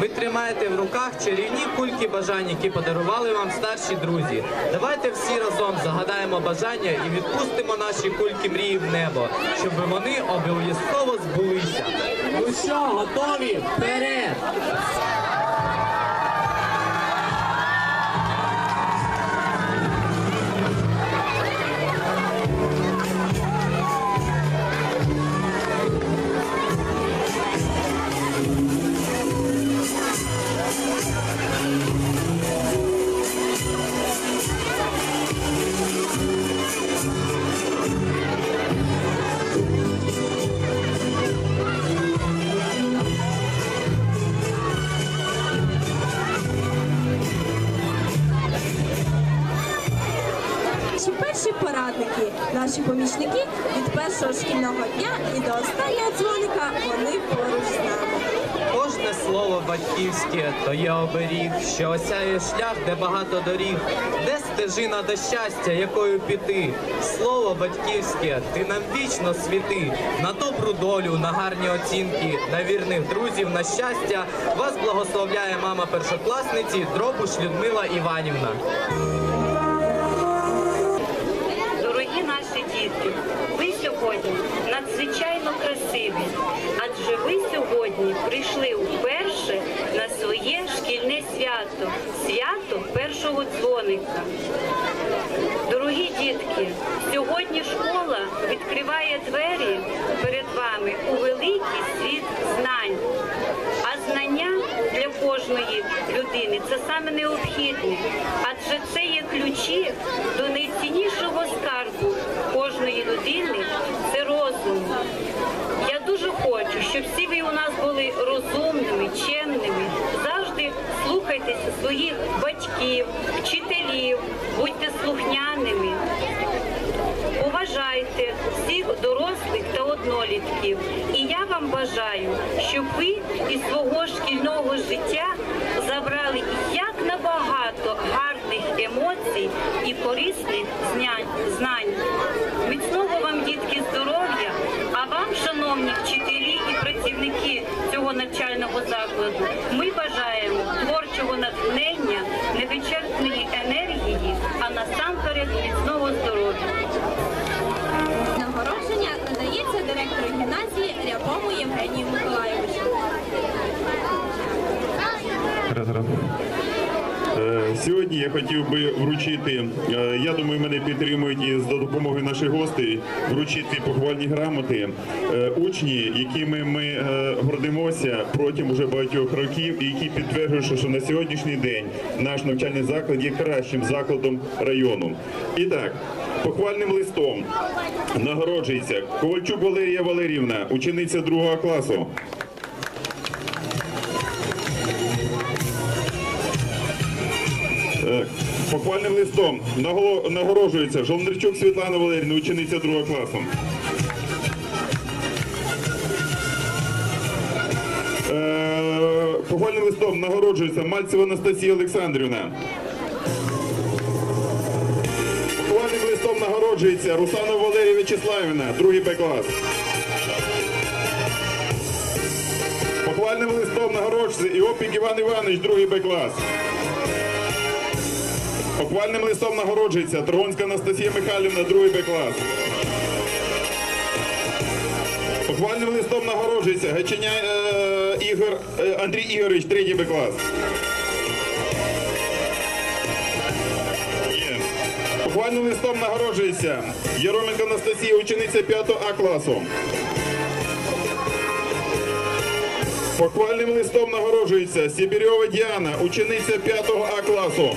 Ви тримаєте в руках чарівні кульки бажань, які подарували вам старші друзі. Давайте всі разом загадаємо бажання і відпустимо наші кульки мрії в небо, щоб вони обов'язково збулися. Ну що, готові? Вперед! Перші порадники, наші помічники від першого шкільного дня і до останнього дзвоника вони поруч з нами. Кожне слово батьківське то є оберіг, що осяє шлях, де багато доріг, де стежина до щастя, якою піти. Слово батьківське, ти нам вічно світи, на добру долю, на гарні оцінки, на вірних друзів, на щастя. Вас благословляє мама першокласниці Дробуш Людмила Іванівна. Надзвичайно красиві, адже ви сьогодні прийшли вперше на своє шкільне свято, свято першого дзвоника. Дорогі дітки, сьогодні школа відкриває двері перед вами у великий світ знань. А знання для кожної людини це саме необхідне, адже це є ключі до найціннішого однолітків. І я вам бажаю, щоб ви із свого Сьогодні я хотів би вручити, е, я думаю, мене підтримують і за допомогою наших гостей, вручити похвальні грамоти е, учні, якими ми е, гордимося протягом уже багатьох років, і які підтверджують, що на сьогоднішній день наш навчальний заклад є кращим закладом району. І так, похвальним листом нагороджується Ковальчук Валерія Валерівна, учениця другого класу. Похвальним листом нагороджується Жолнирчук Світлана Валерівна, учениця другого класу. Е, Похвальним листом нагороджується Мальцева Анастасія Олександрівна. Похвальним листом нагороджується Русанова Валерія Вячеславівна, другий Б клас. Похвальним листом нагороджується Іопік Іван Іванович, другий Б клас. Похвальним листом нагороджується Трогонська Анастасія Михайлівна, другий Б клас. Похвальним листом нагороджується Гаченя е, Ігор е, Андрій Ігорович, третій Б клас. Похвальним листом нагороджується Єроменко Анастасія, учениця 5 А класу. Похвальним листом нагороджується Сібірьова Діана, учениця 5 А класу.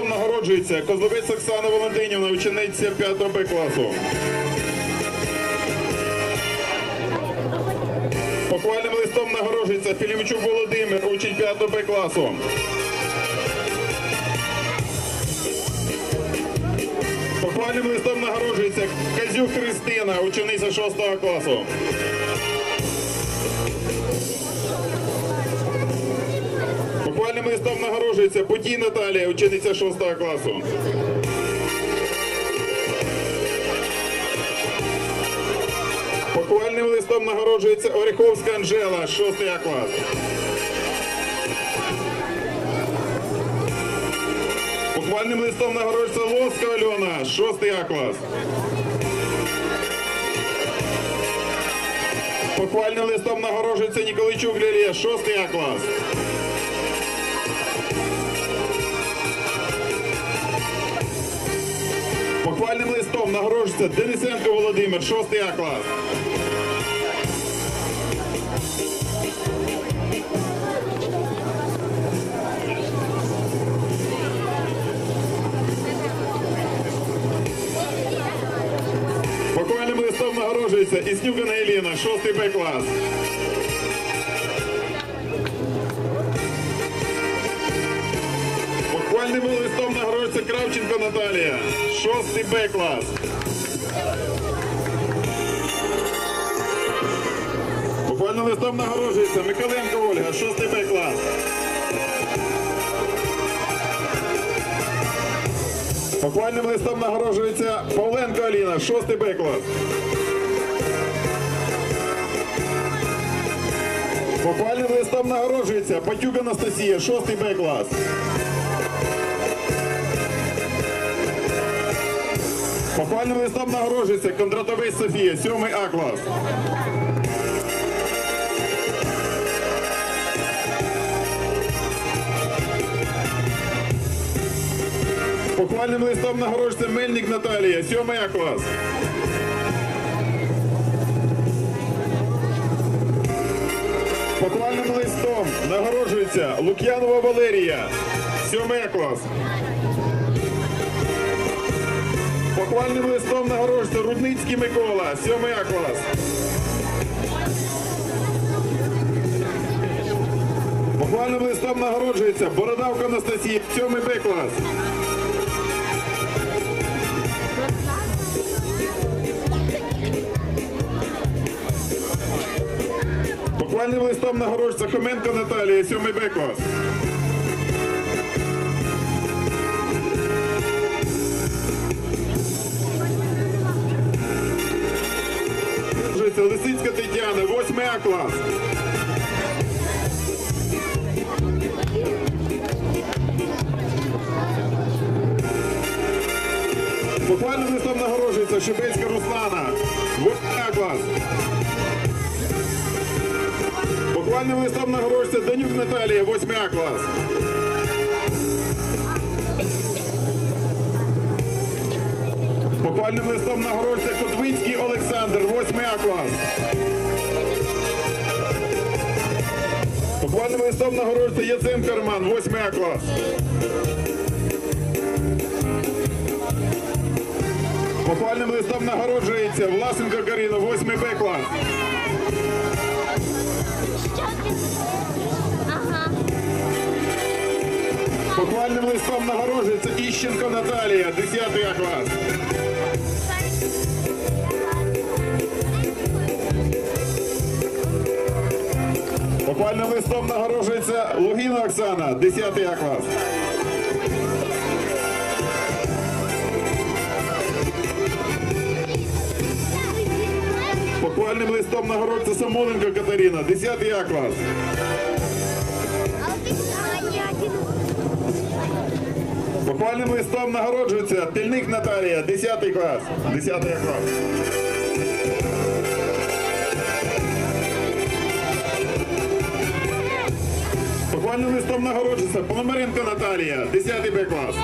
Похвальним нагороджується Козловець Оксана Валентинівна, учениця 5 Б класу. Похвальним листом нагороджується Філімчук Володимир, учень 5 Б класу. Похвальним листом нагороджується Казюк Христина, учениця 6 класу. Похвальним листом нагороджується Путій Наталія, учениця 6 класу. Похвальним листом нагороджується Оріховська Анжела, 6 клас. Похвальним листом нагороджується Лоска Альона, 6 клас. Похвальним листом нагороджується Ніколайчук Лілія, 6 клас. Нагороджується Денисенко Володимир, 6 А клас. Похвальним листом нагороджується Існюкана Еліна, 6 Б клас. Похвальним листом нагороджується Кравченко Наталія, 6 Б клас. Листом нагороджується Миколенко Ольга, 6 Б клас. Похвальним листом нагороджується Павленко Аліна, 6 Б клас. Похвальним листом нагороджується Патюк Анастасія, 6 Б клас. Похвальним листом нагороджується Кондратовець Софія, 7 А клас. Похвальним листом нагороджується Мельник Наталія, 7 А клас. Похвальним листом нагороджується Лук'янова Валерія, 7 клас. Похвальним листом нагороджується Рудницький Микола, 7 А клас. Похвальним листом нагороджується Бородавка Анастасія, 7 Б клас. Похвальним листом нагороджується Хоменко Наталія, 7 Б клас. Лисицька Тетяна, 8 А клас. Похвальним листом нагороджується Шибецька Руслана, 8 А клас. Похвальним листом нагороджується Данюк Наталія, 8 А клас. Похвальним листом нагороджується Котвинський Олександр, 8 А клас. Похвальним листом нагороджується Яценко Роман, 8 А клас. Похвальним листом нагороджується Власенко Каріна, 8 Б клас. Похвальним листом нагороджується Іщенко Наталія, 10 А клас. Буквальним листом нагороджується Лугіна Оксана, 10 А клас. Похвальним листом нагороджується Самоленко Катерина, 10 А клас. Похвальним листом нагороджується Тельник Наталія, 10 клас. 10 клас. Похвальним листом нагороджується Пономаренко Наталія, 10 Б клас.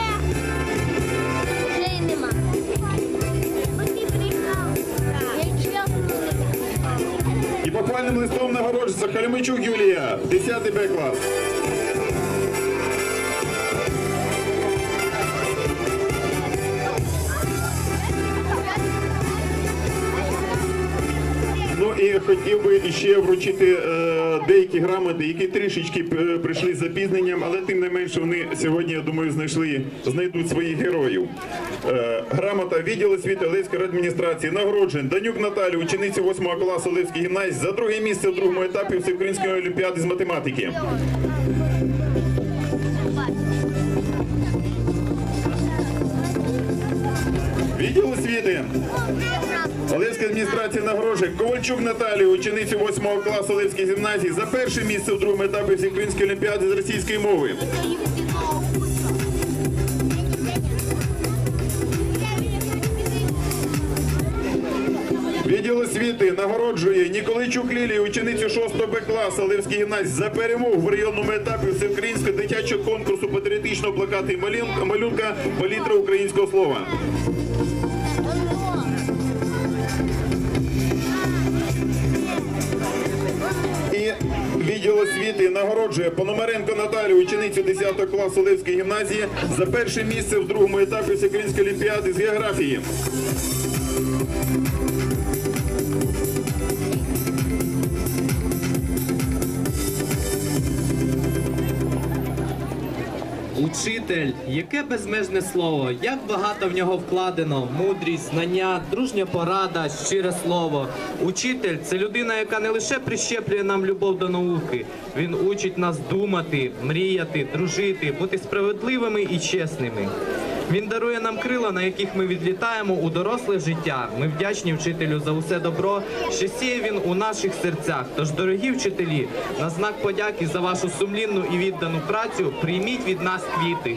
І похвальним листом нагороджується Халімичук Юлія, 10 Б клас. Ну і хотів би ще вручити е, деякі грамоти, які трішечки е, прийшли з запізненням, але тим не менше вони сьогодні, я думаю, знайшли, знайдуть своїх героїв. Е, грамота відділ освіти Олевської адміністрації нагороджень Данюк Наталі, учениця 8 класу Олевський гімназії за друге місце в другому етапі Всеукраїнської олімпіади з математики. Відділ освіти. Олевська адміністрація нагороджує Ковальчук Наталію, ученицю 8 класу Олевської гімназії за перше місце у другому етапі Всеукраїнської олімпіади з російської мови. Відділ освіти нагороджує Ніколайчук Лілію, ученицю 6 Б класу Оливської гімназії за перемогу в районному етапі всеукраїнського дитячого конкурсу патріотичного плакату і малюнка палітра українського слова. Нагороджує Пономаренко Наталію, ученицю 10 класу Левської гімназії за перше місце в другому етапі Всеукраїнської олімпіади з географії. Учитель, яке безмежне слово, як багато в нього вкладено, мудрість, знання, дружня порада, щире слово. Учитель це людина, яка не лише прищеплює нам любов до науки, він учить нас думати, мріяти, дружити, бути справедливими і чесними. Він дарує нам крила, на яких ми відлітаємо у доросле життя. Ми вдячні вчителю за усе добро, що сіє він у наших серцях. Тож, дорогі вчителі, на знак подяки за вашу сумлінну і віддану працю прийміть від нас квіти.